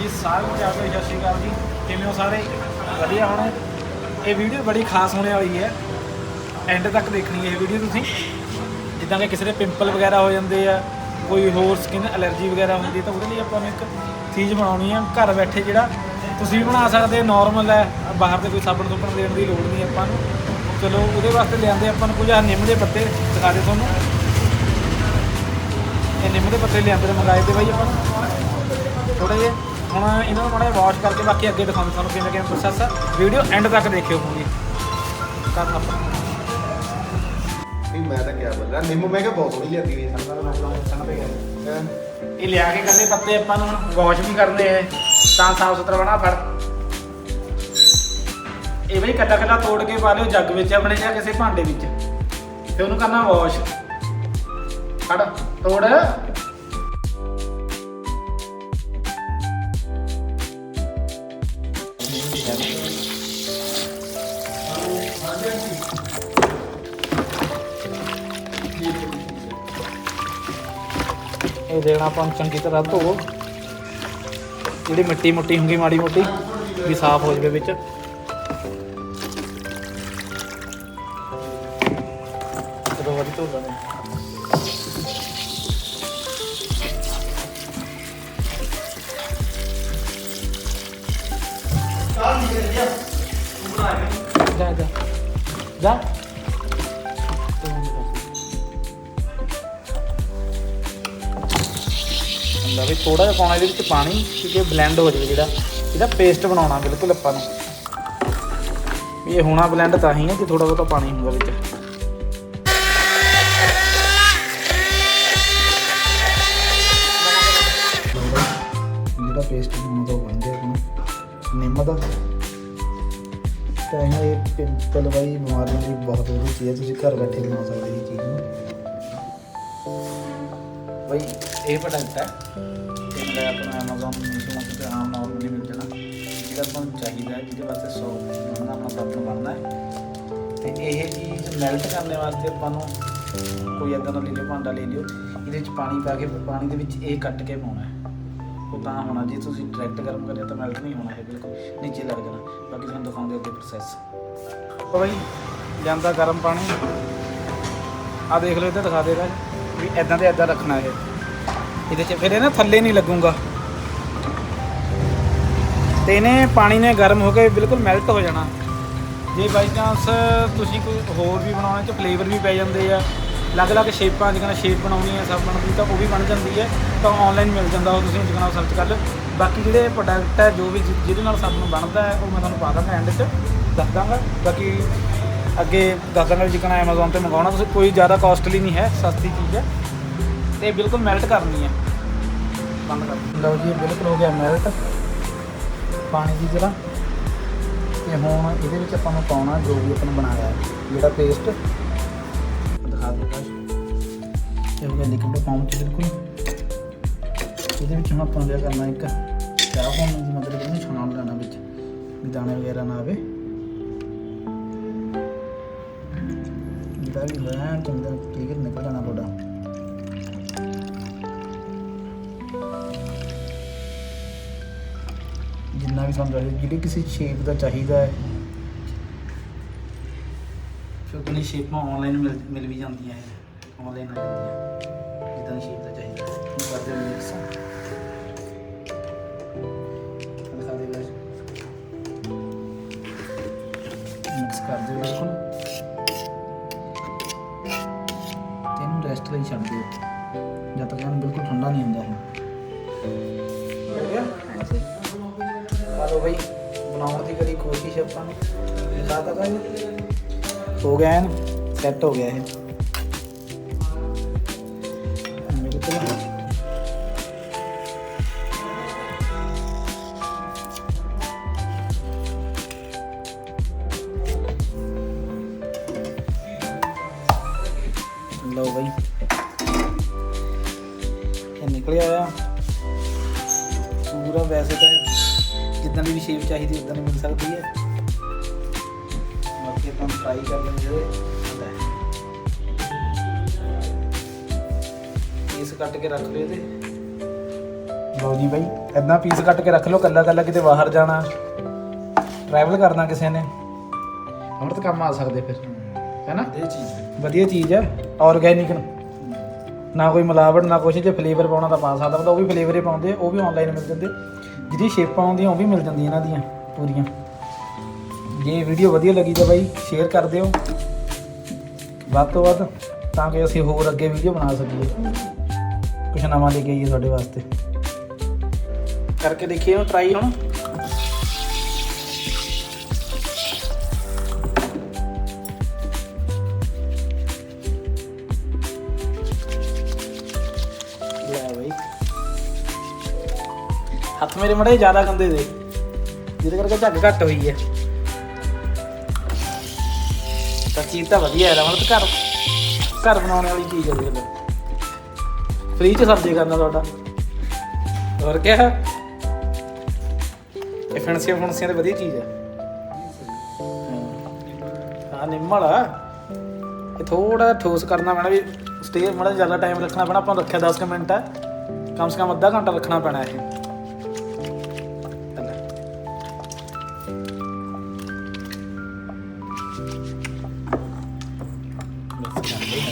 ਜੀ ਸਾਰਿਆਂ ਨੂੰ ਪਿਆਰ ਸਤਿ ਸ਼੍ਰੀ ਅਕਾਲ ਜੀ। ਕਿਵੇਂ ਹੋ ਸਾਰੇ? ਵਧੀਆ ਹੋਣੇ? ਇਹ ਵੀਡੀਓ ਬੜੀ ਖਾਸ ਹੋਣੇ ਵਾਲੀ ਹੈ। ਐਂਡ ਤੱਕ ਦੇਖਣੀ ਹੈ ਇਹ ਵੀਡੀਓ ਤੁਸੀਂ। ਜਿੱਦਾਂ ਕਿ ਕਿਸੇ ਦੇ ਪਿੰਪਲ ਵਗੈਰਾ ਹੋ ਜਾਂਦੇ ਆ, ਕੋਈ ਹੋਰ ਸਕਿਨ ਐਲਰਜੀ ਵਗੈਰਾ ਹੁੰਦੀ ਹੈ ਤਾਂ ਉਹਦੇ ਲਈ ਆਪਾਂ ਨੂੰ ਇੱਕ ਚੀਜ਼ ਬਣਾਉਣੀ ਆ, ਘਰ ਬੈਠੇ ਜਿਹੜਾ ਤੁਸੀਂ ਵੀ ਬਣਾ ਸਕਦੇ ਹੋ ਨਾਰਮਲ ਹੈ। ਬਾਹਰ ਦੇ ਕੋਈ ਸਾਬਣ ਸੁਬਣ ਦੇਣ ਦੀ ਲੋੜ ਨਹੀਂ ਆਪਾਂ ਨੂੰ। ਚਲੋ, ਉਹਦੇ ਵਾਸਤੇ ਲਿਆਂਦੇ ਆਪਾਂ ਨੂੰ ਕੁਝ ਆਹ ਨਿੰਮ ਦੇ ਪੱਤੇ, ਦਿਖਾ ਦੇ ਤੁਹਾਨੂੰ। ਇਹ ਨਿੰਮ ਦੇ ਪੱਤੇ ਲਿਆਂਦੇ ਨੇ, ਮੰਗਾਏ ਤੇ ਬਾਈ ਆਪਾਂ ਨੂੰ। ਥੋੜੇ ਜਿਹੇ ਹੁਣ ਇਹਨਾਂ ਨੂੰ ਮਾੜਾ ਵਾਸ਼ ਕਰਕੇ ਬਾਕੀ ਅੱਗੇ ਦਿਖਾਉਂਦੇ ਤੁਹਾਨੂੰ ਕਿਵੇਂ ਕਿਵੇਂ ਪ੍ਰੋਸੈਸ ਆ। ਵੀਡੀਓ ਐਂਡ ਤੱਕ ਦੇਖਿਓ ਪੂਰੀ। ਕਰ ਆਪਾਂ ਨਹੀਂ ਮੈਂ ਤਾਂ ਕਿਆ ਬੋਲਾਂ ਨਿੰਮ ਮੈਂ ਕਿਹਾ ਬਹੁਤ ਸੋਹਣੀ ਲਿਆਂਦੀ ਹੋਈ ਹੈ? ਇਹ ਲਿਆ ਕੇ ਕੱਲੇ ਪੱਤੇ ਆਪਾਂ ਨੂੰ ਵਾਸ਼ ਵੀ ਕਰਨੇ ਐ ਤਾਂ ਸਾਫ਼ ਸੁਥਰਾ ਬਣਾ ਫੜ। ਇਹ ਬਈ ਕੱਲਾ ਕੱਲਾ ਤੋੜ ਕੇ ਪਾ ਲਿਓ ਜੱਗ ਵਿੱਚ ਆਪਣੇ ਜਾਂ ਕਿਸੇ ਭਾਂਡੇ ਵਿੱਚ। ਤੇ ਉਹਨੂੰ ਕਰਨਾ ਵਾਸ਼ ਫੜ ਤੋੜ। ਇਹ ਦੇਣਾ ਆਪਾਂ ਨੂੰ ਚੰਗੀ ਤਰ੍ਹਾਂ ਧੋ। ਜਿਹੜੀ ਮਿੱਟੀ ਮੁੱਟੀ ਹੁੰਦੀ ਮਾੜੀ ਮੋਟੀ, ਵੀ ਸਾਫ਼ ਹੋ ਜਾਵੇ ਵਿੱਚ। ਜਦੋਂ ਵਾਰੀ ਧੋ ਲੈਣੇ ਜਾ ਜਾ। ਜਾ। ਹੁੰਦਾ ਵੀ ਥੋੜਾ ਜਿਹਾ ਪਾਉਣਾ ਇਹਦੇ ਵਿੱਚ ਪਾਣੀ ਕਿਉਂਕਿ ਬਲੈਂਡ ਹੋ ਜਾਵੇ ਜਿਹੜਾ। ਇਹਦਾ ਪੇਸਟ ਬਣਾਉਣਾ ਬਿਲਕੁਲ ਆਪਾਂ ਨੂੰ। ਵੀ ਇਹ ਹੋਣਾ ਬਲੈਂਡ ਤਾਂ ਹੀ ਹੈ ਕਿ ਥੋੜਾ ਬਹੁਤਾ ਪਾਣੀ ਹੁੰਦਾ ਵਿੱਚ। ਜਿਹੜਾ ਪੇਸਟ ਬਣਾਉਣਾ ਉਹ ਬਣ ਆਪਣਾ ਨਿੰਮ ਦਾ ਤਾਂ ਇਹ ਪਿੰਪਲ ਵਾਲੀ ਬਿਮਾਰੀਆਂ ਦੀ ਬਹੁਤ ਵਧੀਆ ਚੀਜ਼ ਹੈ, ਤੁਸੀਂ ਘਰ ਬੈਠੇ ਬਣਾ ਸਕਦੇ ਇਹ ਚੀਜ਼ ਨੂੰ। ਬਈ, ਇਹ ਪ੍ਰੋਡਕਟ ਹੈ ਇਹ ਮੇਰਾ ਆਪਣਾ Amazon ਮੀਸ਼ੋ ਤੇ ਆਮ ਨਾਰਮਲੀ ਮਿਲ ਜਾਣਾ। ਜਿਹੜਾ ਤੁਹਾਨੂੰ ਚਾਹੀਦਾ ਹੈ, ਜਿਹਦੇ ਵਾਸਤੇ 100 ਬਣਨਾ, ਆਪਣਾ ਸਾਬਣ ਬਣਨਾ ਹੈ। ਤੇ ਇਹ ਚੀਜ਼ ਮੈਲਟ ਕਰਨ ਵਾਸਤੇ ਆਪਾਂ ਨੂੰ ਕੋਈ ਇਦਾਂ ਦਾ ਲੈ ਲਿਓ ਭਾਂਡਾ ਲੈ ਲਿਓ ਇਹਦੇ ਵਿੱਚ ਪਾਣੀ ਪਾ ਕੇ, ਪਾਣੀ ਦੇ ਵਿੱਚ ਇਹ ਕੱਟ ਕੇ ਪਾਉਣਾ ਹੈ। ਉਹ ਤਾਂ ਹੋਣਾ, ਜੇ ਤੁਸੀਂ ਡਾਇਰੈਕਟ ਗਰਮ ਕਰਿਆ ਤਾਂ ਮੈਲਟ ਨਹੀਂ ਹੋਣਾ ਹੈ ਬਿਲਕੁਲ, ਨੀਚੇ ਲੱਗ ਜਾਣਾ। ਬਾਕੀ ਤੁਹਾਨੂੰ ਦਿਖਾਉਂਦੇ ਅੱਗੇ ਪ੍ਰੋਸੈਸ ਉਹ ਬਈ ਜਾਂਦਾ ਗਰਮ ਪਾਣੀ। ਆ ਦੇਖ ਲਓ ਇੱਧਰ ਦਿਖਾ ਦੇਗਾ। ਵੀ ਐਦਾਂ ਤੇ ਐਦਾਂ ਰੱਖਣਾ ਇਹ। ਇਹਦੇ ਚ ਫਿਰ ਇਹ ਨਾ ਥੱਲੇ ਨਹੀਂ ਲੱਗੂਗਾ। ਤੇ ਇਹਨੇ ਪਾਣੀ ਨੇ ਗਰਮ ਹੋ ਕੇ ਬਿਲਕੁਲ ਮੈਲਟ ਹੋ ਜਾਣਾ। ਜੇ ਬਾਈ ਚਾਂਸ ਤੁਸੀਂ ਕੋਈ ਹੋਰ ਵੀ ਬਣਾਉਣਾ, ਚ ਫਲੇਵਰ ਵੀ ਪੈ ਜਾਂਦੇ ਆ। ਅਲੱਗ-ਅਲੱਗ ਸ਼ੇਪਾਂ ਜਿਵੇਂ ਸ਼ੇਪ ਬਣਾਉਣੀ ਹੈ ਸਾਬਣ ਦੀ ਤਾਂ ਉਹ ਵੀ ਬਣ ਜਾਂਦੀ ਹੈ, ਤਾਂ ਆਨਲਾਈਨ ਮਿਲ ਜਾਂਦਾ ਉਹ ਤੁਸੀਂ ਜਿਵੇਂ ਸਰਚ ਕਰ ਲਓ। ਬਾਕੀ ਜਿਹੜੇ ਪ੍ਰੋਡਕਟ ਹੈ, ਜੋ ਵੀ ਜਿ- ਜਿਹਦੇ ਨਾਲ ਸਾਬਣ ਬਣਦਾ ਹੈ, ਉਹ ਮੈਂ ਤੁਹਾਨੂੰ ਪਾ ਦਾਂਗਾ ਐਂਡ 'ਚ, ਦੱਸ ਦਾਂਗਾ। ਬਾਕੀ ਅੱਗੇ ਦੱਸ ਦਾਂਗਾ ਵੀ ਜਿਕਣਾ Amazon ਤੇ ਮੰਗਾਉਣਾ ਤੁਸੀਂ ਕੋਈ ਜ਼ਿਆਦਾ ਕਾਸਟਲੀ ਨਹੀਂ ਹੈ, ਸਸਤੀ ਚੀਜ਼ ਹੈ। ਤੇ ਬਿਲਕੁਲ ਮੈਲਟ ਕਰਨੀ ਹੈ। ਬੰਦ ਕਰ ਲਓ ਜੀ, ਇਹ ਬਿਲਕੁਲ ਹੋ ਗਿਆ ਮੈਲਟ ਪਾਣੀ ਦੀ ਤਰ੍ਹਾਂ ਤੇ ਹੁਣ ਇਹਦੇ ਵਿੱਚ ਆਪਾਂ ਨੂੰ ਪਾਉਣਾ ਜੋ ਵੀ ਆਪਾਂ ਨੇ ਬਣਾਇਆ ਹੈ, ਜਿਹੜਾ ਪੇਸਟ ਦਿਖਾ ਦੇ ਕਾਸ਼ ਇਹ ਹੋ ਗਿਆ ਲਿਕਵਿਡ ਫਾਰਮ ਬਿਲਕੁਲ। ਇਹਦੇ ਵਿੱਚ ਹੁਣ ਆਪਾਂ ਲਿਆ ਕਰਨਾ ਇੱਕ ਚਾਹ ਪਾਉਣ ਦੀ ਮਤਲਬ ਇਹਨੂੰ ਛਾਣ ਲੈਣਾ ਵਿੱਚ, ਵੀ ਦਾਣੇ ਵਗੈਰਾ ਨਾ ਆਵੇ। ਜਿਹੜਾ ਵੀ ਹੋਇਆ ਚੰਗੀ ਕਲੀਅਰ ਨਿਕਲ ਜਾਣਾ ਤੁਹਾਡਾ। ਜਿੰਨਾ ਵੀ ਤੁਹਾਨੂੰ ਚਾਹੀਦਾ, ਜਿਹੜੀ ਕਿਸੇ ਸ਼ੇਪ ਦਾ ਚਾਹੀਦਾ ਹੈ ਕਿਉਂਕਿ ਸ਼ੇਪਾਂ ਆਨਲਾਈਨ ਮਿਲ ਮਿਲ ਵੀ ਜਾਂਦੀਆਂ ਹੈ ਆਨਲਾਈਨ ਆ ਜਾਂਦੀਆਂ। ਜਿੱਦਾਂ ਦੀ ਸ਼ੇਪ ਦਾ ਚਾਹੀਦਾ। ਹੈ ਕਰਦੇ ਹਾਂ ਮਿਕਸ ਦਿਖਾ ਦੇ ਗਾਇਸ ਮਿਕਸ ਕਰ ਦਿਓ ਬਿਲਕੁਲ। ਤੇ ਰੈਸਟ ਲਈ ਛੱਡ ਦਿਓ। ਜਦ ਤੱਕ ਇਹਨੂੰ ਬਿਲਕੁਲ ਠੰਡਾ ਨਹੀਂ ਹੁੰਦਾ ਇਹ ਹਲੋ ਬਈ। ਬਣਾਉਣ ਦੀ ਕਰੀ ਕੋਸ਼ਿਸ਼ ਆਪਾਂ ਨੇ। ਦਿਖਾ ਤਾ ਇਹ ਹੋ ਗਿਆ ਐਨ ਸੈੱਟ ਹੋ ਗਿਆ ਇਹ ਬਿਲਕੁਲ ਲਓ ਬਈ ਇਹ ਨਿਕਲਿਆ ਆ ਪੂਰਾ ਵੈਸੇ ਤਾਂ ਜਿੱਦਾਂ ਦੀ ਵੀ ਸ਼ੇਪ ਚਾਹੀਦੀ ਉਦਾਂ ਦੀ ਮਿਲ ਸਕਦੀ ਹੈ ਬਾਕੀ ਆਪਾਂ ਟਰਾਈ ਕਰ ਲੈਂਦੇ ਪੀਸ ਕੱਟ ਕੇ ਰੱਖ ਲਿਓ ਇਹਦੇ ਲਓ ਜੀ ਬਾਈ ਇਦਾਂ ਪੀਸ ਕੱਟ ਕੇ ਰੱਖ ਲਓ ਕੱਲਾ ਕੱਲਾ ਕਿਤੇ ਬਾਹਰ ਜਾਣਾ। ਟਰੈਵਲ ਕਰਨਾ ਕਿਸੇ ਨੇ। ਅਮਰਤ ਕੰਮ ਆ ਸਕਦੇ ਫਿਰ ਹੈਨਾ? ਇਹ ਚੀਜ਼ ਵਧੀਆ ਚੀਜ਼ ਹੈ ਆਰਗੈਨਿਕ ਨਾ। ਕੋਈ ਮਿਲਾਵਟ ਨਾ ਕੁਛ ਜੇ ਫਲੇਵਰ ਪਾਉਣਾ ਤਾਂ ਪਾ ਸਕਦਾ ਬੰਦਾ ਉਹ ਵੀ ਫਲੇਵਰ ਹੀ ਪਾਉਂਦੇ ਉਹ ਵੀ ਆਨਲਾਈਨ ਮਿਲ ਜਾਂਦੇ ਜਿਹਦੀ ਸ਼ੇਪਾਂ ਆਉਂਦੀਆਂ ਉਹ ਵੀ ਮਿਲ ਜਾਂਦੀਆਂ ਇਹਨਾਂ ਦੀਆਂ ਪੂਰੀਆਂ। ਜੇ ਵੀਡੀਓ ਵਧੀਆ ਲੱਗੀ ਤਾਂ ਬਾਈ ਸ਼ੇਅਰ ਕਰ ਦਿਓ। ਵੱਧ ਤੋਂ ਵੱਧ ਤਾਂ ਕਿ ਅਸੀਂ ਹੋਰ ਅੱਗੇ ਵੀਡੀਓ ਬਣਾ ਸਕੀਏ। ਕੁਛ ਨਵਾਂ ਲੈ ਕੇ ਆਈਏ ਤੁਹਾਡੇ ਵਾਸਤੇ। ਕਰਕੇ ਦੇਖੀਏ ਉਹ ਟਰਾਈ ਹੁਣ। ਹੱਥ ਮੇਰੇ ਮੜੇ ਜ਼ਿਆਦਾ ਗੰਦੇ ਦੇ। ਜਿਹਦੇ ਕਰਕੇ ਝੱਗ ਘੱਟ ਹੋਈ ਹੈ। ਤਾਂ ਚੀਜ਼ ਤਾਂ ਵਧੀਆ ਹੈ, ਰਮਨ ਘਰ ਘਰ ਬਣਾਉਣ ਵਾਲੀ ਚੀਜ਼ ਹੈ ਦੇਖ ਲਓ ਫ੍ਰੀ ਚ ਸਬਜ਼ੀ ਕਰਨਾ ਤੁਹਾਡਾ। ਹੋਰ ਕੀ ਹੈ ਇਹ ਫੈਂਸੀਆਂ ਫੁੰਸੀਆਂ ਤੇ ਵਧੀਆ ਚੀਜ਼ ਹੈ। ਹਾਂ। ਨਿੰਮਲ ਆ ਇਹ ਥੋੜਾ ਠੋਸ ਕਰਨਾ ਪੈਣਾ ਵੀ ਸਟੇ ਮੜਾ ਜ਼ਿਆਦਾ ਟਾਈਮ ਰੱਖਣਾ ਪੈਣਾ। ਆਪਾਂ ਰੱਖਿਆ 10 ਕੁ ਮਿੰਟ ਹੈ। ਕਮ ਸੇ ਕਮ ਅੱਧਾ ਘੰਟਾ ਰੱਖਣਾ ਪੈਣਾ ਇਹ।